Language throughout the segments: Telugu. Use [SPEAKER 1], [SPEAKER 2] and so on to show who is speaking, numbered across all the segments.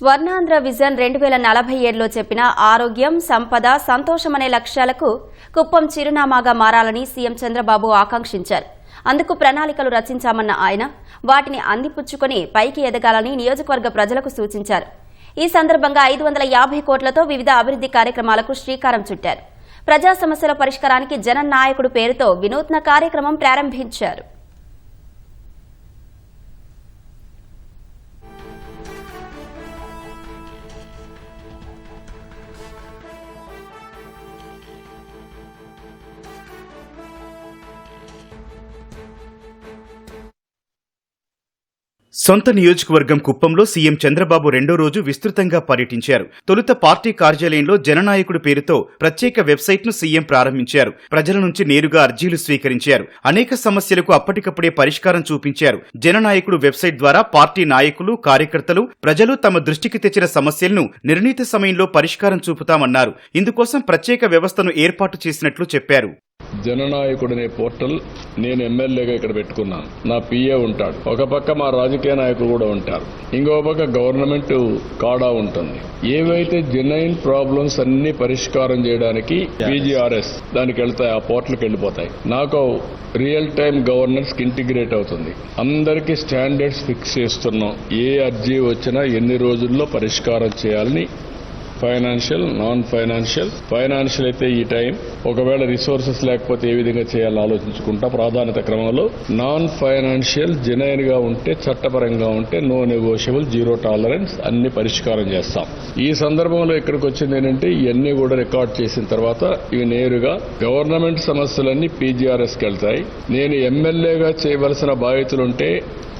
[SPEAKER 1] స్వర్ణాంధ్ర విజన్ రెండు వేల నలభై ఏడులో చెప్పిన ఆరోగ్యం సంపద సంతోషం అనే లక్ష్యాలకు కుప్పం చిరునామాగా మారాలని సీఎం చంద్రబాబు ఆకాంక్షించారు. అందుకు ప్రణాళికలు రచించామన్న ఆయన వాటిని అందిపుచ్చుకొని పైకి ఎదగాలని నియోజకవర్గ ప్రజలకు సూచించారు. ఈ సందర్భంగా ఐదు వందల యాభై కోట్లతో వివిధ అభివృద్ధి కార్యక్రమాలకు శ్రీకారం చుట్టారు. ప్రజా సమస్యల పరిష్కారానికి జనన్ నాయకుడు పేరుతో వినూత్న కార్యక్రమం ప్రారంభించారు.
[SPEAKER 2] సొంత నియోజకవర్గం కుప్పంలో సీఎం చంద్రబాబు రెండో రోజు విస్తృతంగా పర్యటించారు. తొలుత పార్టీ కార్యాలయంలో జననాయకుడు పేరుతో ప్రత్యేక వెబ్సైట్ను సీఎం ప్రారంభించారు. ప్రజల నుంచి నేరుగా అర్జీలు స్వీకరించారు. అనేక సమస్యలకు అప్పటికప్పుడే పరిష్కారం చూపించారు. జననాయకుడు వెబ్సైట్ ద్వారా పార్టీ నాయకులు కార్యకర్తలు ప్రజలు తమ దృష్టికి తెచ్చిన సమస్యలను నిర్ణీత సమయంలో పరిష్కారం చూపుతామన్నారు. ఇందుకోసం ప్రత్యేక వ్యవస్థను ఏర్పాటు చేసినట్లు చెప్పారు.
[SPEAKER 3] జననాయకుడనే పోర్టల్ నేను ఎమ్మెల్యేగా ఇక్కడ పెట్టుకున్నాను. నా పిఏ ఉంటాడు. ఒక పక్క మా రాజకీయ నాయకులు కూడా ఉంటారు. ఇంకో పక్క గవర్నమెంట్ కాడా ఉంటుంది. ఏవైతే జెన్యున్ ప్రాబ్లమ్స్ అన్ని పరిష్కారం చేయడానికి పీజీఆర్ఎస్ దానికి వెళ్తాయి ఆ పోర్టల్కి వెళ్ళిపోతాయి. నాకు రియల్ టైం గవర్నెన్స్కి ఇంటిగ్రేట్ అవుతుంది. అందరికీ స్టాండర్డ్స్ ఫిక్స్ చేస్తున్నాం. ఏ అర్జీ వచ్చినా ఎన్ని రోజుల్లో పరిష్కారం చేయాలని ఫైనాన్షియల్ నాన్ ఫైనాన్షియల్ ఫైనాన్షియల్ అయితే ఈ టైం ఒకవేళ రిసోర్సెస్ లేకపోతే ఏ విధంగా చేయాలో ఆలోచించుకుంటా ప్రాధాన్యత క్రమంలో. నాన్ ఫైనాన్షియల్ జెనైన్గా ఉంటే చట్టపరంగా ఉంటే నో నెగోషియబుల్ జీరో టాలరెన్స్ అన్ని పరిష్కారం చేస్తాం. ఈ సందర్భంలో ఇక్కడికి వచ్చింది ఏంటంటే ఇవన్నీ కూడా రికార్డ్ చేసిన తర్వాత ఇవి నేరుగా గవర్నమెంట్ సమస్యలన్నీ పీజీఆర్ఎస్కి వెళ్తాయి. నేను ఎమ్మెల్యేగా చేయవలసిన బాధ్యతలుంటే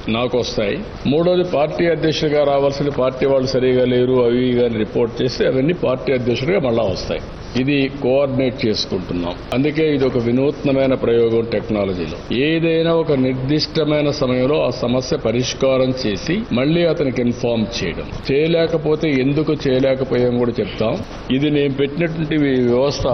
[SPEAKER 3] నాకు వస్తాయి మూడోది పార్టీ అధ్యక్షుడిగా రావాల్సిన పార్టీ వాళ్ళు సరిగా లేరు అవి కానీ రిపోర్ట్ చేస్తే అవన్నీ పార్టీ అధ్యక్షుడిగా మళ్ళా వస్తాయి. ఇది కోఆర్డినేట్ చేసుకుంటున్నాం. అందుకే ఇది ఒక వినూత్నమైన ప్రయోగం టెక్నాలజీలో. ఏదైనా ఒక నిర్దిష్టమైన సమయంలో ఆ సమస్య పరిష్కారం చేసి మళ్ళీ అతనికి ఇన్ఫార్మ్ చేయడం. చేయలేకపోతే ఎందుకు చేయలేకపోయాం కూడా చెప్తాం. ఇది నేను పెట్టినటువంటి వ్యవస్థ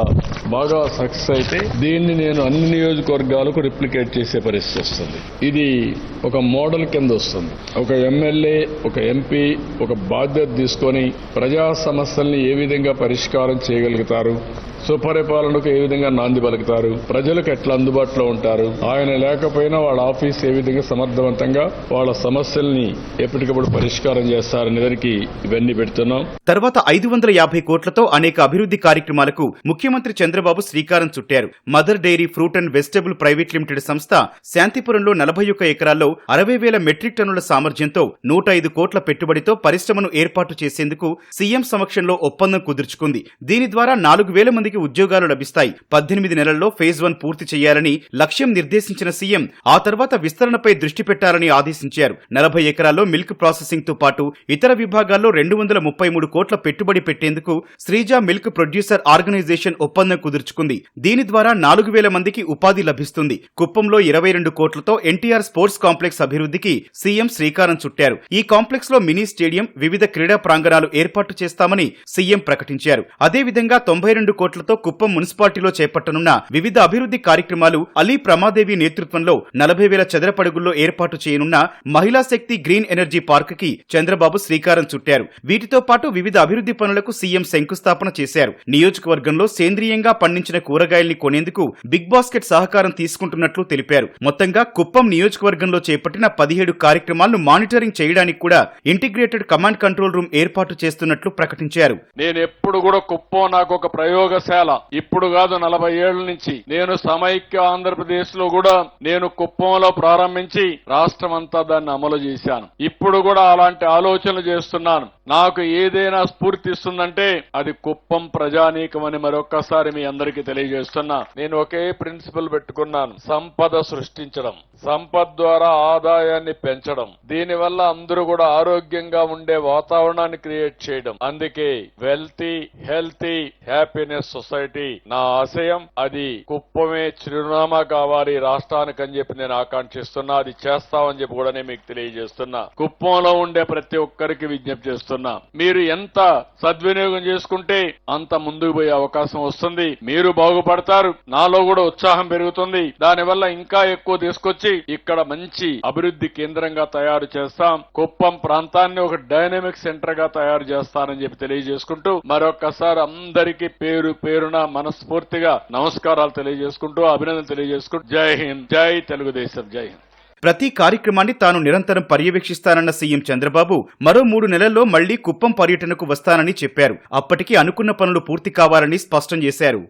[SPEAKER 3] బాగా సక్సెస్ అయితే దీన్ని నేను అన్ని నియోజకవర్గాలకు రిప్లికేట్ చేసే పరిస్థితి వస్తుంది. ఇది ఒక మోడల్ కింద వస్తుంది. ఒక ఎమ్మెల్యే ఒక ఎంపీ ఒక బాధ్యత తీసుకొని ప్రజా సమస్యల్ని ఏ విధంగా పరిష్కారం చేయగలుగుతారు? సుపరిపాలనకు ఏ విధంగా నాంది పలుకుతారు? ప్రజలకు ఎట్లా అందుబాటులో ఉంటారు? ఆయన లేకపోయినా వాళ్ళ ఆఫీస్ ఏ విధంగా సమర్థవంతంగా వాళ్ళ సమస్యల్ని ఎప్పటికప్పుడు పరిష్కారం చేస్తారనేదానికి ఇవన్నీ పెడుతున్నాం.
[SPEAKER 2] తర్వాత ఐదు వందల యాభై కోట్లతో అనేక అభివృద్ధి కార్యక్రమాలకు ముఖ్యమంత్రి చంద్రబాబు శ్రీకారం చుట్టారు. Mother Dairy fruit and vegetable private limited సంస్థ శాంతిపురంలో నలభై ఒక్క ఎకరాల్లో అరవై వేల మెట్రిక్ టన్నుల సామర్థ్యంతో నూట ఐదు కోట్ల పెట్టుబడితో పరిశ్రమను ఏర్పాటు చేసేందుకు సీఎం సమక్షంలో ఒప్పందం కుదుర్చుకుంది. దీని ద్వారా నాలుగు వేల మందికి ఉద్యోగాలు లభిస్తాయి. పద్దెనిమిది నెలల్లో ఫేజ్ వన్ పూర్తి చేయాలని లక్ష్యం నిర్దేశించిన సీఎం ఆ తర్వాత విస్తరణపై దృష్టి పెట్టాలని ఆదేశించారు. నలభై ఎకరాల్లో మిల్క్ ప్రాసెసింగ్తో పాటు ఇతర విభాగాల్లో రెండు వందల ముప్పై మూడు కోట్ల పెట్టుబడి పెట్టేందుకు శ్రీజ మిల్క్ ప్రొడ్యూసర్ ఆర్గనైజేషన్ ఒప్పందం కుదుర్చుకుంది. దీని ద్వారా నాలుగు వేల మందికి ఉపాధి లభిస్తుంది. కుప్పంలో ఇరవై రెండు కోట్లతో ఎన్టీఆర్ స్పోర్ట్స్ కాంప్లెక్స్ అభివృద్ధి అభివృద్ధికి సీఎం శ్రీకారం చుట్టారు. ఈ కాంప్లెక్స్లో మినీ స్టేడియం వివిధ క్రీడా ప్రాంగణాలు ఏర్పాటు చేస్తామని సీఎం ప్రకటించారు. అదేవిధంగా తొంభై రెండు కోట్లతో కుప్పం మున్సిపాలిటీలో చేపట్టనున్న వివిధ అభివృద్ధి కార్యక్రమాలు అలీ ప్రమాదేవి నేతృత్వంలో నలభై వేల చదరపడుగుల్లో ఏర్పాటు చేయనున్న మహిళా శక్తి గ్రీన్ ఎనర్జీ పార్క్కి చంద్రబాబు శ్రీకారం చుట్టారు. వీటితో పాటు వివిధ అభివృద్ధి పనులకు సీఎం శంకుస్థాపన చేశారు. నియోజకవర్గంలో సేంద్రియంగా పండించిన కూరగాయల్ని కొనేందుకు బిగ్ బాస్కెట్ సహకారం తీసుకుంటున్నట్లు తెలిపారు. మొత్తంగా కుప్పం నియోజకవర్గంలో చేపట్టిన పదిహేడు కార్యక్రమాలను మానిటరింగ్ చేయడానికి కూడా ఇంటిగ్రేటెడ్ కమాండ్ కంట్రోల్ రూమ్ ఏర్పాటు చేస్తున్నట్లు ప్రకటించారు.
[SPEAKER 3] నేను ఎప్పుడు కూడా కుప్పం నాకు ఒక ప్రయోగశాల. ఇప్పుడు కాదు నలభై ఏళ్ళ నుంచి. నేను సమైక్య ఆంధ్రప్రదేశ్లో కూడా నేను కుప్పంలో ప్రారంభించి రాష్ట్రం అంతా దాన్ని అమలు చేశాను. ఇప్పుడు కూడా అలాంటి ఆలోచనలు చేస్తున్నాను. నాకు ఏదైనా స్ఫూర్తిస్తుందంటే అది కుప్పం ప్రజానీకం అని మరొక్కసారి మీ అందరికీ తెలియజేస్తున్నా. నేను ఒకే ప్రిన్సిపల్ పెట్టుకున్నాను. సంపద సృష్టించడం. సంపద ద్వారా ఆదాయ ఆదాయాన్ని పెంచడం. దీనివల్ల అందరూ కూడా ఆరోగ్యంగా ఉండే వాతావరణాన్ని క్రియేట్ చేయడం. అందుకే వెల్తీ హెల్తీ హ్యాపీనెస్ సొసైటీ నా ఆశయం. అది కుప్పమే చిరునామా కావాలి రాష్ట్రానికి అని చెప్పి నేను ఆకాంక్షిస్తున్నా. అది చేస్తామని చెప్పి కూడా నేను మీకు తెలియజేస్తున్నా. కుప్పంలో ఉండే ప్రతి ఒక్కరికి విజ్ఞప్తి చేస్తున్నా. మీరు ఎంత సద్వినియోగం చేసుకుంటే అంత ముందుకు పోయే అవకాశం వస్తుంది. మీరు బాగుపడతారు. నాలో కూడా ఉత్సాహం పెరుగుతుంది. దానివల్ల ఇంకా ఎక్కువ తీసుకొచ్చి ఇక్కడ మంచి అభివృద్ధి అభివృద్ధి కేంద్రంగా తయారు చేస్తాం. కుప్పం ప్రాంతాన్ని ఒక డైనమిక్ సెంటర్గా తయారు చేస్తానని చెప్పి తెలియజేసుకుంటూ మరొకసారి అందరికీ పేరు పేరున మనస్ఫూర్తిగా నమస్కారాలు తెలియజేసుకుంటూ అభినందన తెలియజేసుకుంటూ జై హింద్ జై తెలుగుదేశం జై హింద్.
[SPEAKER 2] ప్రతి కార్యక్రమాన్ని తాను నిరంతరం పర్యవేక్షిస్తానన్న సీఎం చంద్రబాబు మరో మూడు నెలల్లో మళ్ళీ కుప్పం పర్యటనకు వస్తానని చెప్పారు. అప్పటికి అనుకున్న పనులు పూర్తి కావాలని స్పష్టం చేశారు.